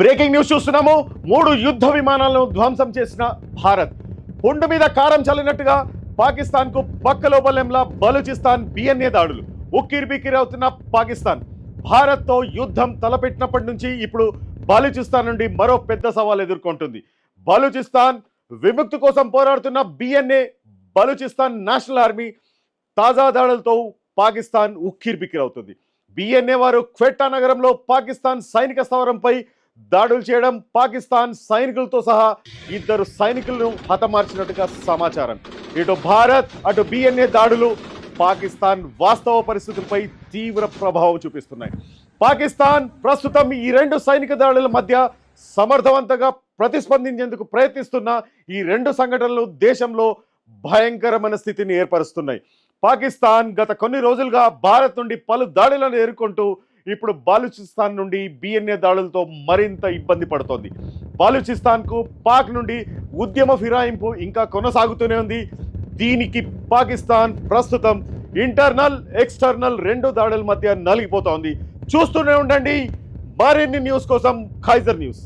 Breaking news చూస్తున్నాము. మూడు యుద్ధ విమానాలను ధ్వంసం చేసిన భారత్. పుండు మీద కారం చల్లినట్టుగా పాకిస్తాన్కు పక్కలో బలూచిస్తాన్ బిఎన్ఏ దాడులు. ఉక్కిరి బిక్కిరి అవుతున్న పాకిస్తాన్. భారత్తో యుద్ధం తలపెట్టినప్పటి నుంచి ఇప్పుడు బలూచిస్తాన్ నుండి మరో పెద్ద సవాల్ ఎదుర్కొంటుంది. బలూచిస్తాన్ విముక్తి కోసం పోరాడుతున్న బిఎన్ఏ బలూచిస్తాన్ నేషనల్ ఆర్మీ తాజా దాడులతో పాకిస్తాన్ ఉక్కిరి బిక్కిరి అవుతుంది. బిఎన్ఏ వారు క్వెట్టా నగరంలో పాకిస్తాన్ సైనిక స్థావరంపై దాడులు చేయడం పాకిస్తాన్ సైనికులతో సహా ఇద్దరు సైనికులను హతమార్చినట్టుగా సమాచారం. ఇటు భారత్ అటు బిఎన్ఏ దాడులు పాకిస్తాన్ వాస్తవ పరిస్థితులపై తీవ్ర ప్రభావం చూపిస్తున్నాయి. పాకిస్తాన్ ప్రస్తుతం ఈ రెండు సైనిక దాడుల మధ్య సమర్థవంతంగా ప్రతిస్పందించేందుకు ప్రయత్నిస్తున్న ఈ రెండు సంఘటనలు దేశంలో భయంకరమైన స్థితిని ఏర్పరుస్తున్నాయి. పాకిస్తాన్ గత కొన్ని రోజులుగా భారత్ నుండి పలు దాడులను ఎదుర్కొంటూ ఇప్పుడు బాలుచిస్తాన్ నుండి బిఎన్ఏ దాడులతో మరింత ఇబ్బంది పడుతోంది. బాలుచిస్తాన్కు పాక్ నుండి ఉద్యమ ఫిరాయింపు ఇంకా కొనసాగుతూనే ఉంది. దీనికి పాకిస్తాన్ ప్రస్తుతం ఇంటర్నల్ ఎక్స్టర్నల్ రెండు దాడుల మధ్య నలిగిపోతోంది. చూస్తూనే ఉండండి. మరిన్ని న్యూస్ కోసం ఖైజర్ న్యూస్.